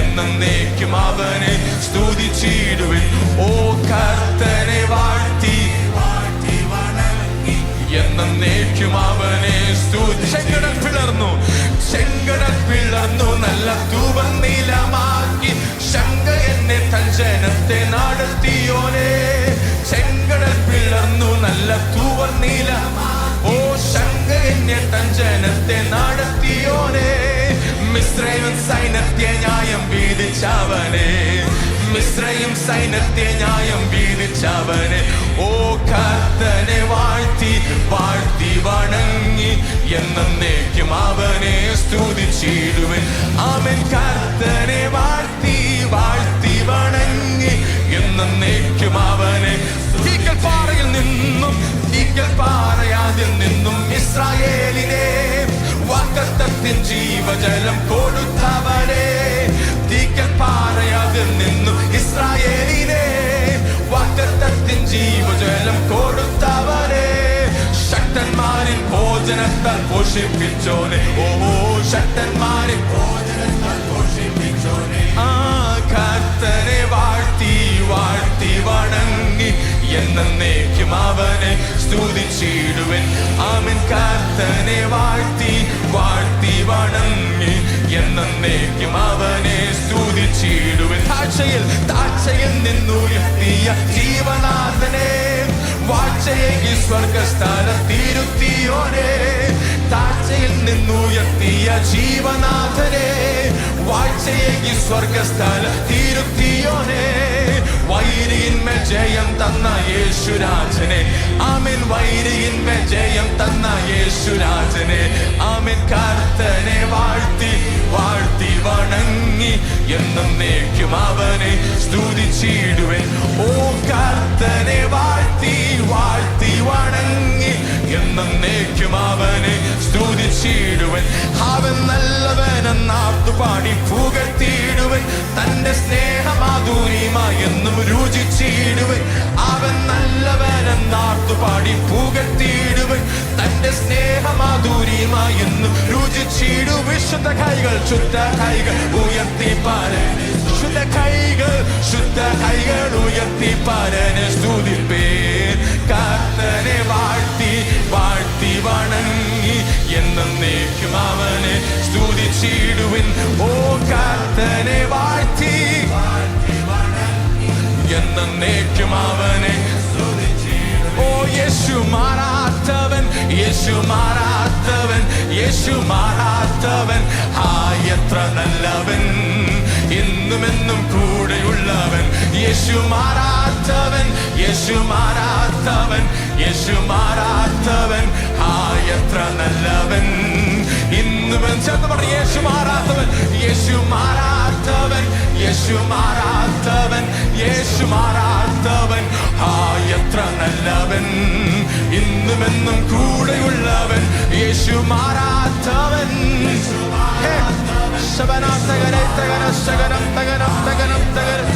എന്നേക്കും അവനെ സ്തുതിച്ചിടുവിൻ. ഓ കർത്തനെ വാഴ്ത്തി എന്നേക്കും അവനെ സ്തുതി ചെങ്കടൽ പിളർന്നു ചെങ്കടൽ പിളർന്നു. നല്ല നീലമാക്കി മിശ്രയും സൈന്യത്തെ ന്യായം വീതിച്ചവനെ. മിശ്രയും സൈന്യത്തെ ന്യായം വീതിച്ചവനെ. ഓ കർത്തനെ വാഴ്ത്തി വാഴ്ത്തി വണങ്ങി. എന്നേക്കും അവനെ സ്തുതിച്ചിടുവൻ. അവൻ കർത്തനെ വാഴ്ത്തി വാഴ്ത്തി വണങ്ങി. ജീവജലം കൊടുത്തവരെ തീക്കൽ പാറയാതിൽ നിന്നും ഇസ്രായേലിനെ വാക്കത്തത്തിൻ ജീവജലം കൊടുത്തവരെ ശക്തന്മാരിൽ ഭോജനത്താൽ പോഷിപ്പിച്ചോനെ. ഓ ശക്തന്മാരിൽ ഭോജനത്താൽ പോഷിപ്പിച്ചോനെ. ആ കർത്തനെ വാഴ്ത്തി വാഴ്ത്തി വണങ്ങി എന്നേക്കും അവനെ സ്തുതിച്ചിടുവൻ. അവൻ കർത്തനെ വാഴ്ത്തി എന്നേക്കും അവനെ സ്തുതിച്ചിടുവൻ. താഴ്ചയിൽ താഴ്ചയിൽ നിന്നുയർത്തിയ ജീവനാഥനെ വാഴ്ചയെങ്കിൽ സ്വർഗസ്ഥാന തിരുത്തിയോനെ. താഴ്ചയിൽ നിന്നുയർത്തിയ ജീവനാഥനെ വാഴ്ചയെങ്കിൽ സ്വർഗസ്ഥലം തിരുത്തിയോനെ. വൈരിയിന്മേൽ ജയം തന്ന യേശുരാജനെ ആമൻ. വൈരിയിന്മേൽ ജയം തന്ന യേശുരാജനെ ആമൻ കർത്തനെ വാഴ്ത്തി വാഴ്ത്തി വണങ്ങി എന്നേക്കും അവനെ സ്തുതിച്ചിടുവൻ ഓ കർത്തനെ വാഴ്ത്തി വാഴ്ത്തി വണങ്ങി എന്നേക്കും അവനെ സ്തുതിച്ചിടുവൻ അവൻ നല്ലവനെന്നാർത്തു പാടി പുകഴ്ത്തിയിടുവൻ തന്റെ സ്നേഹമാധുരിമായി എന്നും രുചിച്ചിടുവൻ അവൻ നല്ലവനെന്നാർത്തു പാടി പുകഴ്ത്തിയിടുവൻ തന്റെ സ്നേഹമാധുര്യമായെന്നും രുചിച്ചിടു. വിശുദ്ധ കൈകൾ ശുദ്ധ കൈകൾ ഉയർത്തി പാരനെ ശുദ്ധ കൈകൾ ശുദ്ധ കൈകൾ ഉയർത്തി പാരനെ സ്തുതിപ്പേൻ കർത്തനെ വാഴ്ത്തി വാഴ്ത്തി വണങ്ങി. എന്നേക്കും അവനെ സ്തുതിച്ചിടുവിൻ. ഓ കർത്തനെ വാഴ്ത്തി എന്നേക്കും അവനെ. ഓ യേശു മാറാത്തവൻ യേശു മാറാത്തവൻ യേശു മാറാത്തവൻ. ആ എത്ര നല്ലവൻ. എന്നുമെന്നും കൂടെയുള്ളവൻ. യേശു മാറാത്തവൻ യേശു മാറാത്തവൻ യേശു മാറാത്തവൻ. ആ എത്ര നല്ലവൻ. ഇന്നുമെന്ന് ചേർന്ന് പറ യേശു മാറാത്തവൻ യേശു മാറാത്തവൻ. യേശു മാറാത്തവൻ ആ എത്ര നല്ലവൻ. ഇന്നുമെന്നും കൂടെയുള്ളവൻ. യേശു മാറാത്തവൻ. ഹേ, ശബനാത്തകരെ തകര ശകനം തകരം തകരം തകരം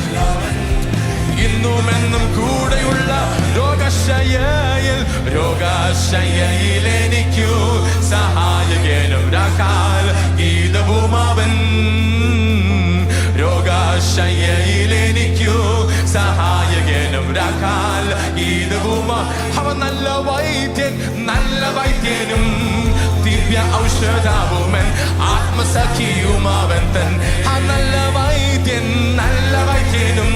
ഇന്നുമെന്നും കൂടെയുള്ള രോഗശയയിൽ രോഗശയയിൽ എനിക്കു ഗീതഭൂമാവൻ അവൻ നല്ല വൈദ്യൻ നല്ല വൈദ്യനും. ദിവ്യ ഔഷധാവുമൻ ആത്മസഖിയുമാവൻ തൻ. ആ നല്ല വൈദ്യൻ നല്ല വൈദ്യനും.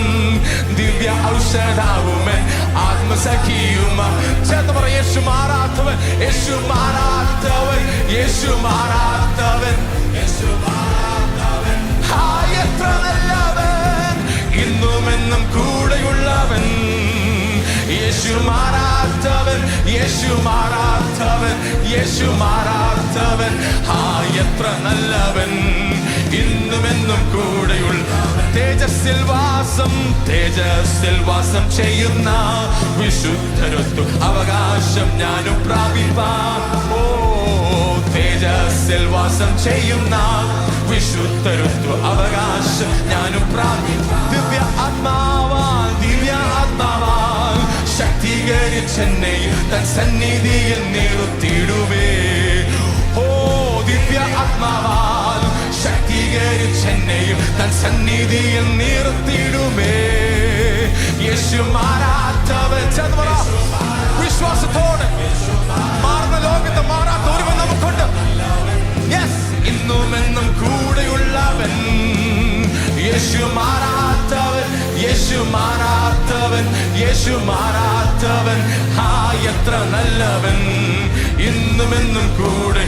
ദിവ്യ ഔഷധാവുമൻ ആത്മസഖിയും ചേർത്ത് പറ യേശു മാറാത്തവൻ യേശു മാറാത്തവൻ യേശു മാറാത്തവൻ യേശു മാറാത്തവൻ യേശു മാറാത്തവൻ യേശു മാറാത്തവൻ. ആ എത്ര നല്ലവൻ. ഇന്നുമെന്നും കൂടെയുള്ള തേജസ്സിൽ വാസം തേജസ്സിൽ വാസം ചെയ്യുന്ന വിശുദ്ധരുത്തു അവകാശം ഞാനും പ്രാപിപ്പാ തേജസ്സിൽ വാസം ചെയ്യുന്ന വിശുദ്ധരുത്തു അവകാശം ഞാനും പ്രാപിപ്പാ ദിവ്യ ആത്മാവാൽ ശക്തീകരിച്ചെന്നെ തൻ സന്നിധിയിൽ നിർത്തിയിടുവേ ഓ ദിവ്യ ആത്മാവാൽ ശക്തീകരിച്ചെന്നെയും എന്നെയും തൻ സന്നിധിയിൽ നിർത്തിയിടുമേ യേശു മാറാത്തവൻ വിശ്വാസത്തോടെ മാറുന്ന ലോകത്ത് മാറാത്ത ഒരുവൻ നമുക്കുണ്ട്. യെസ് ഇന്നുമെന്നും കൂടെയുള്ളവൻ. യേശു മാറാത്തവൻ യേശു മാറാത്തവൻ യേശു മാറാത്തവൻ ആ എത്ര നല്ലവൻ. ഇന്നും എന്നും കൂടെ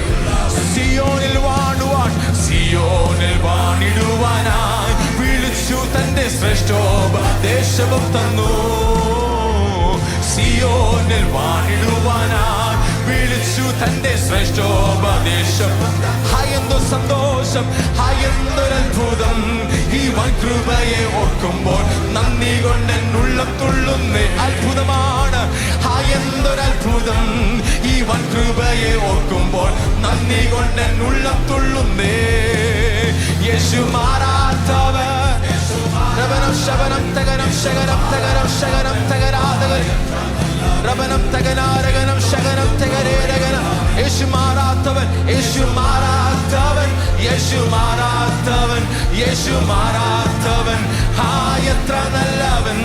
സിയോനിൽ വാണുവാൻ സിയോനിൽ വാണിടുവാനായി വിളിച്ചു തന്റെ ശ്രേഷ്ഠോപദേശവും തന്നു. സിയോനിൽ വാണിടുവാനായി വിളിച്ചു തന്റെ ശ്രേഷ്ഠോപദേശം ഹയന്തു സന്തോഷം ഹയന്തൊരത്ഭുതം ഈ വൻകൃപയെ ഓർക്കുമ്പോൾ നന്ദി കൊണ്ട് എന്നുള്ളം തുള്ളുന്ന അത്ഭുതമാണ് ഹയന്തൊരത്ഭുതം ഈ വൻകൃപയെ ഓർക്കുമ്പോൾ നന്ദി കൊണ്ട് എന്നുള്ളം തുള്ളുന്നേ യേശു മാറാത്തവ രവനം ശവനം തകരം ശകരം തകരം ശകരം തകരാതകരം രവനം തകനാരകനം മാറാത്തവൻ യേശു മാറാത്തവൻ യേശു മാറാത്തവൻ യേശു മാറാത്തവൻ ഹാ എത്ര നല്ലവൻ.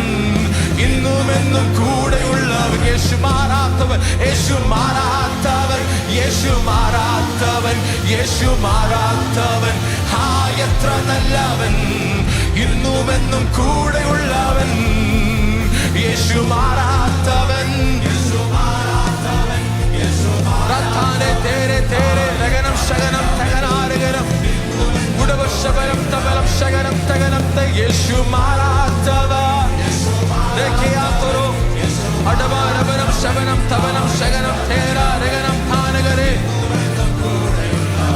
ഇന്നുമെന്നും കൂടെയുള്ളവൻ. യേശു മാറാത്തവൻ യേശു മാറാത്തവൻ യേശു മാറാത്തവൻ യേശു മാറാത്തവൻ ഹാ എത്ര നല്ലവൻ. ഇന്നുമെന്നും കൂടെയുള്ളവൻ. യേശു മാറാത്തവൻ Tevelam tevelam şegelam tegelam te Yeşu maratava Deki yakuru Adama rabanam şevenam tevelam şegelam tera reganam tanegare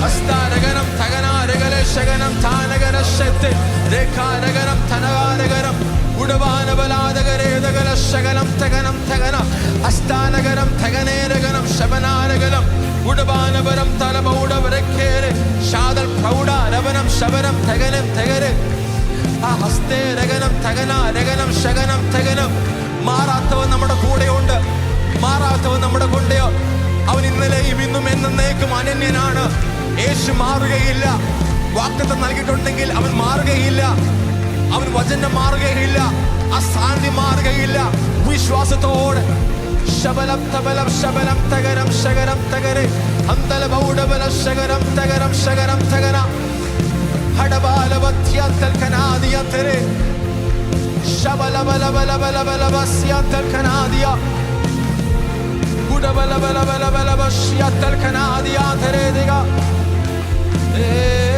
Asta reganam tagana regale şeganam tanegare şette Deka reganam tanaga reganam உடவானவலாதகரே தகல சகலம் தகனம் தகன அஸ்தானகரம் தகனேரகனம் சபனாரகனம் உடவானவரம் தலபௌடவரக்கேர ശബരം തകനം തകര് ആ ഹസ്തേ രഗനം തകന രഗനം ശകനം തകനം. മാറാത്തവൻ നമ്മുടെ കൂടെയുണ്ട്. മാറാത്തവൻ നമ്മുടെ കൊണ്ടയോ അവൻ ഇന്നലെയും ഇന്നും എന്നേക്കും അനന്യനാണ്. യേശു മാറുകയില്ല. വാക്തത്വം നൽകിയിട്ടുണ്ടെങ്കിൽ അവൻ മാറുകയില്ല. അവൻ വചനം മാറുകയില്ല. ആ അസാന്നിധ്യം മാറുകയില്ല. വിശ്വാസത്തോടെ. ശബലം തബലം ശബലം തകരം ശകരം തകരെ. അന്തല ബൗഡബല ശകരം തകരം ശകരം തകര سيانت الكنادية تري شبل بلا بلا بلا بلا بلا سيانت الكنادية بودا بلا بلا بلا بلا بلا سيانت الكنادية تري ديغا إيه